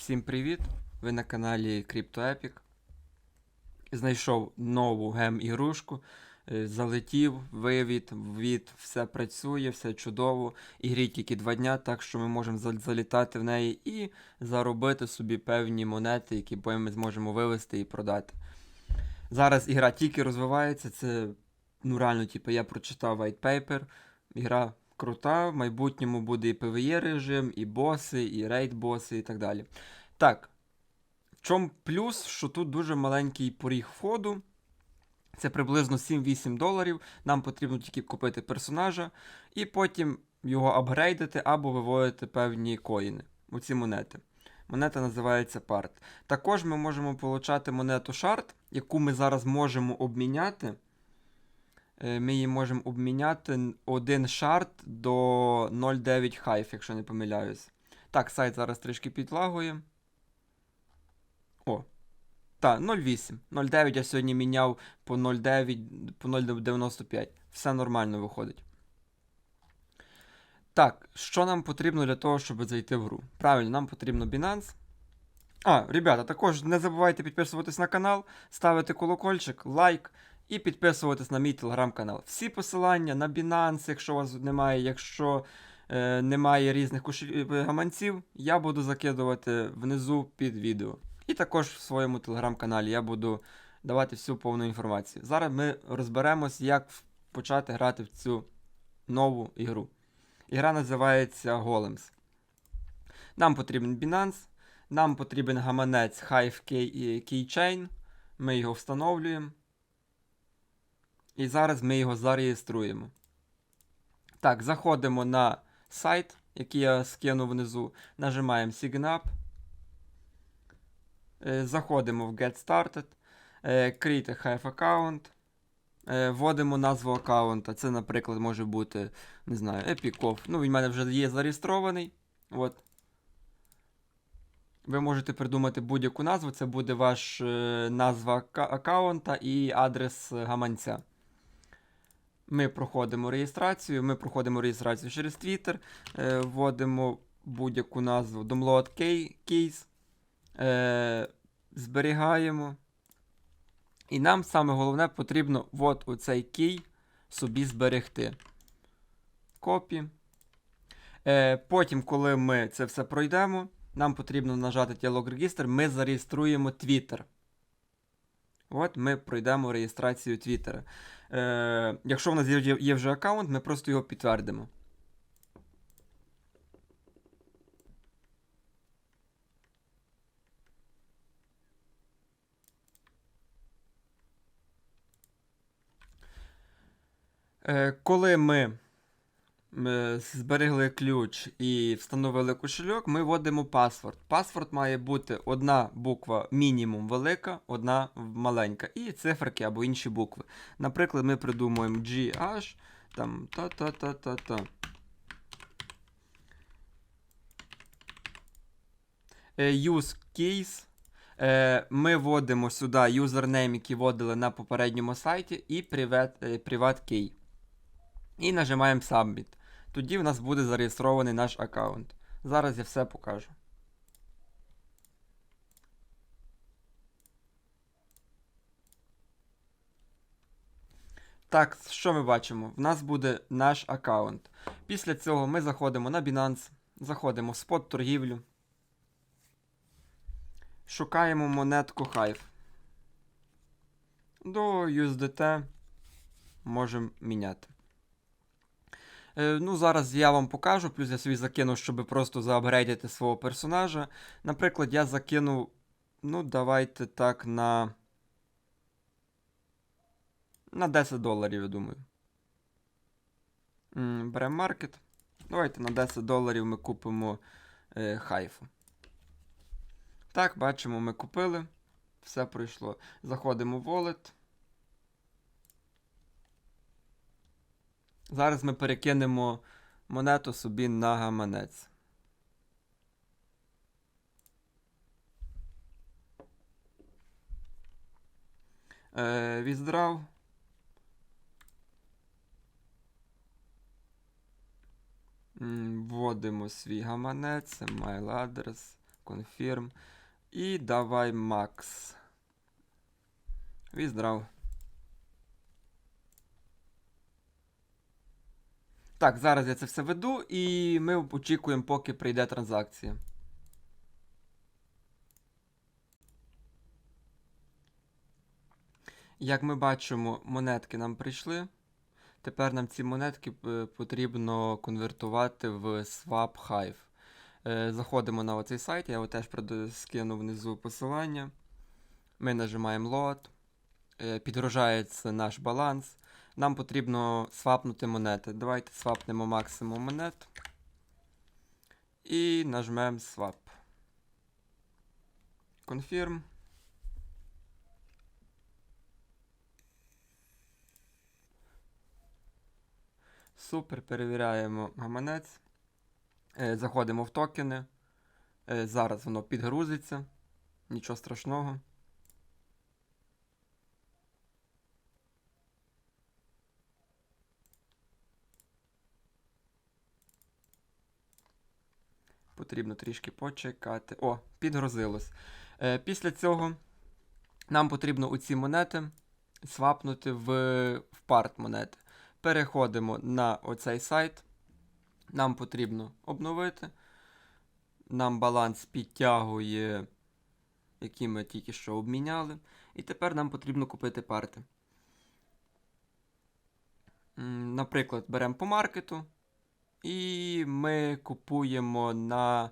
Всім привіт! Ви на каналі CryptoEpic. Знайшов нову гем-ігрушку. е, Залетів, вивід, ввід, все працює, все чудово. Ігрі тільки два дня, так що ми можемо залітати в неї і заробити собі певні монети, які потім ми зможемо вивести і продати. Зараз ігра тільки розвивається, це ну реально, типу, я прочитав white paper. Ігра крута, в майбутньому буде і PvE режим, і боси, і рейд боси, і так далі. Так. В чому плюс, що тут дуже маленький поріг входу. Це приблизно 7-8 доларів. Нам потрібно тільки купити персонажа, і потім його апгрейдити або виводити певні коїни. Оці монети. Монета називається парт. Також ми можемо получати монету шарт, яку ми зараз можемо обміняти. Е, Ми її можемо обміняти один шарт до 0,9 хайф, якщо не помиляюсь. Так, сайт зараз трішки підлагує. О. Так, 0,8. 0,9 я сьогодні міняв по 0,9, по 0,95. Все нормально виходить. Так, що нам потрібно для того, щоб зайти в гру? Правильно, нам потрібно Binance. А, ребята, також не забувайте підписуватись на канал, ставити колокольчик, лайк і підписуватись на мій телеграм-канал. Всі посилання на Binance, якщо у вас немає, якщо е, немає різних е, гаманців, я буду закидувати внизу під відео. І також в своєму телеграм-каналі я буду давати всю повну інформацію. Зараз ми розберемось, як почати грати в цю нову ігру. Ігра називається Golems. Нам потрібен Binance, нам потрібен гаманець Hive Key- Keychain. Ми його встановлюємо. І зараз ми його зареєструємо. Так, заходимо на сайт, який я скину внизу. Нажимаємо Sign Up. Е, Заходимо в Get Started. е, Create a Hive Account. е, Вводимо назву аккаунта. Це, наприклад, може бути, не знаю, Epicov. Ну, він в мене вже є зареєстрований. От. Ви можете придумати будь-яку назву. Це буде ваш назва аккаунта і адрес гаманця. Ми проходимо реєстрацію. Ми проходимо реєстрацію через Twitter. Е, вводимо будь-яку назву key, Keys. Е, зберігаємо. І нам саме головне потрібно от у кій собі зберегти. Копі. Е, потім, коли ми це все пройдемо, нам потрібно нажати діалог регістр, ми зареєструємо Twitter. От ми пройдемо реєстрацію Twitter. Е, якщо в нас є, є вже аккаунт, ми просто його підтвердимо. Е, коли ми зберегли ключ і встановили кошельок, ми вводимо паспорт. Паспорт має бути одна буква мінімум велика, одна маленька, і циферки або інші букви. Наприклад, ми придумуємо GH, там та-та-та-та-та. Е, Use case. Е, Ми вводимо сюди юзернейм, який вводили на попередньому сайті, і е, key. І нажимаємо Submit. Тоді в нас буде зареєстрований наш аккаунт. Зараз я все покажу. Так, що ми бачимо? В нас буде наш аккаунт. Після цього ми заходимо на Binance, заходимо в спот торгівлю. Шукаємо монетку Hive. До USDT можемо міняти. Е, ну, зараз я вам покажу, плюс я собі закину, щоб просто заапгрейдити свого персонажа. Наприклад, я закинув. Ну, давайте так на. На 10 доларів, я думаю. Беремо маркет. Давайте на 10 доларів ми купимо е, хайфу. Так, бачимо, ми купили. Все пройшло. Заходимо в wallet. Зараз ми перекинемо монету собі на гаманець. Е. М, Вводимо свій гаманець, mail адрес. Confirm. І давай Max. Withdraw. Так, зараз я це все веду, і ми очікуємо, поки прийде транзакція. Як ми бачимо, монетки нам прийшли. Тепер нам ці монетки е, потрібно конвертувати в Swap Hive. Е, Заходимо на оцей сайт, я його теж скину внизу посилання. Ми нажимаємо Load. Е, Підгружається наш баланс. Нам потрібно свапнути монети. Давайте свапнемо максимум монет. І нажмемо Swap. Confirm. Супер, перевіряємо гаманець. Е, Заходимо в токени. Е, Зараз воно підгрузиться. Нічого страшного. Потрібно трішки почекати. О, підгрузилось. Е, Після цього нам потрібно оці монети свапнути в, в парт монети. Переходимо на оцей сайт. Нам потрібно обновити. Нам баланс підтягує, який ми тільки що обміняли. І тепер нам потрібно купити парти. Наприклад, беремо по маркету. І ми купуємо на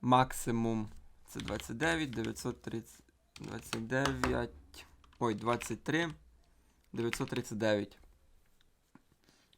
максимум. Це 29, 930, 29. Ой, 23. 939.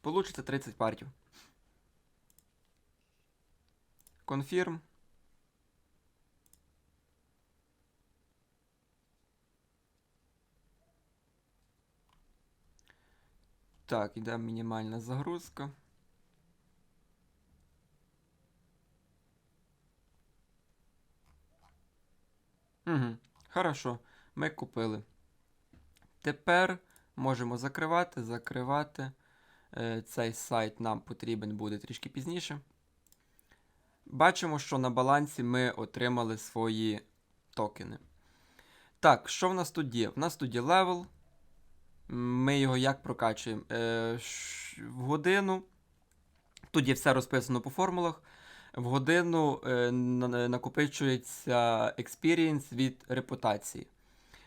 Получиться 30 партів. Confirm. Так, іде мінімальна загрузка. Угу. Хорошо. Ми купили. Тепер можемо закривати, закривати. Е, Цей сайт нам потрібен буде трішки пізніше. Бачимо, що на балансі ми отримали свої токени. Так, що в нас тут є? В нас тут є левел. Ми його як прокачуємо? Е, в годину. Тут є все розписано по формулах. В годину е, накопичується experience від репутації.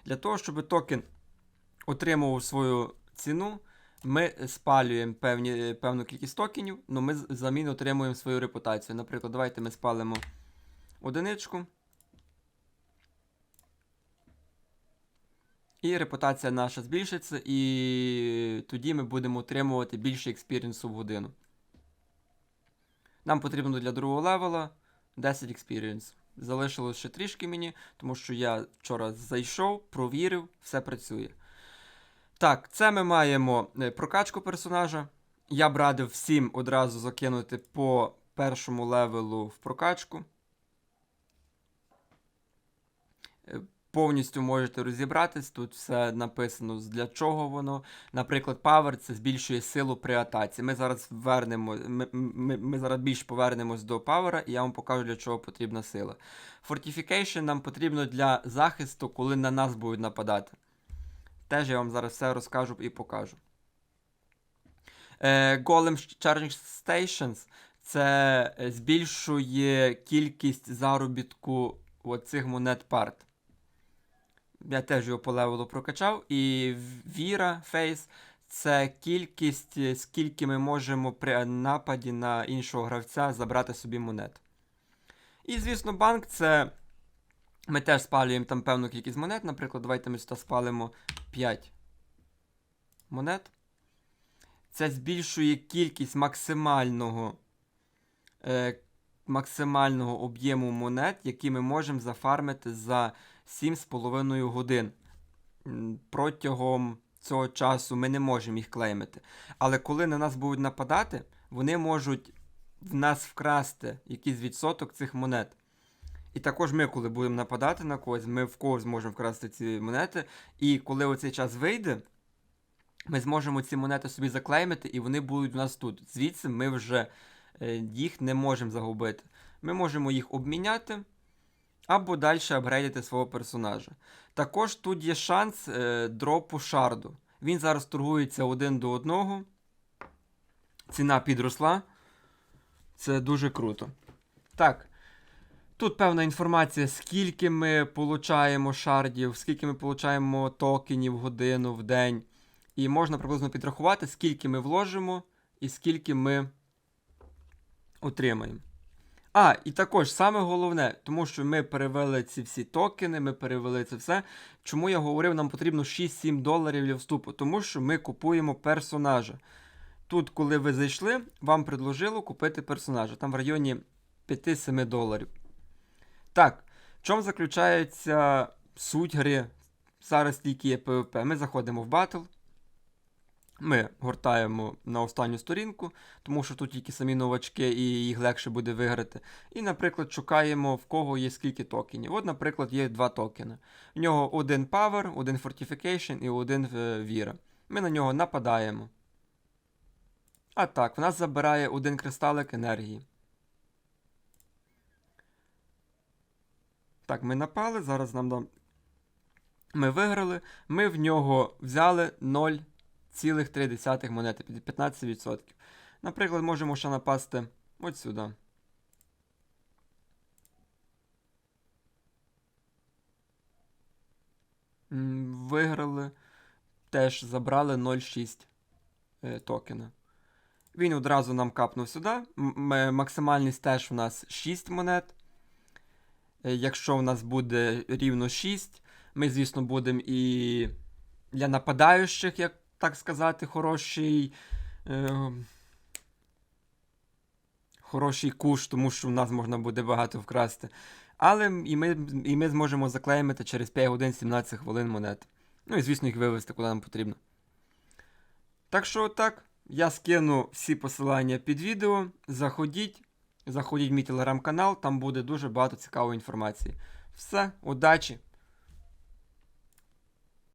Для того, щоб токен отримував свою ціну, ми спалюємо певні, певну кількість токенів, але ми з- взамін отримуємо свою репутацію. Наприклад, давайте ми спалимо одиничку. І репутація наша збільшиться, і тоді ми будемо отримувати більше експіріенсу в годину. Нам потрібно для другого левела 10 experience. Залишилось ще трішки мені, тому що я вчора зайшов, провірив, все працює. Так, це ми маємо е, прокачку персонажа. Я б радив всім одразу закинути по першому левелу в прокачку. Е, Повністю можете розібратись, тут все написано для чого воно. Наприклад, Power це збільшує силу при атаці. Ми зараз вернемо, ми, ми, ми зараз більш повернемось до Power, і я вам покажу, для чого потрібна сила. Fortification нам потрібно для захисту, коли на нас будуть нападати. Теж я вам зараз все розкажу і покажу. Е, Golem Charging Stations це е, збільшує кількість заробітку оцих монет парт. Я теж його по левелу прокачав. І Віра Фейс це кількість, е, скільки ми можемо при нападі на іншого гравця забрати собі монет. І, звісно, банк це. Ми теж спалюємо там певну кількість монет. Наприклад, давайте ми сюди спалимо 5 монет. Це збільшує кількість максимального, е, максимального об'єму монет, які ми можемо зафармити за 7,5 годин. Протягом цього часу ми не можемо їх клеймити. Але коли на нас будуть нападати, вони можуть в нас вкрасти якийсь відсоток цих монет. І також ми, коли будемо нападати на когось, ми в когось зможемо вкрасти ці монети. І коли оцей час вийде, ми зможемо ці монети собі заклеймити, і вони будуть у нас тут. Звідси ми вже е, їх не можемо загубити. Ми можемо їх обміняти або далі апгрейдити свого персонажа. Також тут є шанс е, дропу шарду. Він зараз торгується один до одного. Ціна підросла. Це дуже круто. Так. Тут певна інформація, скільки ми получаємо шардів, скільки ми получаємо токенів в годину, в день. І можна приблизно підрахувати, скільки ми вложимо і скільки ми отримаємо. А, і також саме головне, тому що ми перевели ці всі токени, ми перевели це все. Чому я говорив, нам потрібно 6-7 доларів для вступу? Тому що ми купуємо персонажа. Тут, коли ви зайшли, вам предложило купити персонажа. Там в районі 5-7 доларів. Так, в чому заключається суть гри? Зараз тільки є PvP. Ми заходимо в батл. Ми гортаємо на останню сторінку, тому що тут тільки самі новачки і їх легше буде виграти. І, наприклад, шукаємо, в кого є скільки токенів. От, наприклад, є два токени. В нього один Power, один Fortification і один е, Віра. Ми на нього нападаємо. А так, в нас забирає один кристалик енергії. Так, ми напали, зараз нам. Ми виграли. Ми в нього взяли 0,3 монети, під 15%. Наприклад, можемо ще напасти от сюди. Виграли. Теж забрали 0,6 е, токена. Він одразу нам капнув сюди. М- м- Максимальний у нас 6 монет. Е, Якщо в нас буде рівно 6, ми, звісно, будемо і для нападаючих, як так сказати, хороший. Е, хороший куш, тому що в нас можна буде багато вкрасти. Але і ми, і ми зможемо заклеймити через 5 годин 17 хвилин монет. Ну і, звісно, їх вивезти, куди нам потрібно. Так що, так, я скину всі посилання під відео. Заходіть. Заходіть в мій телеграм-канал, там буде дуже багато цікавої інформації. Все, удачі!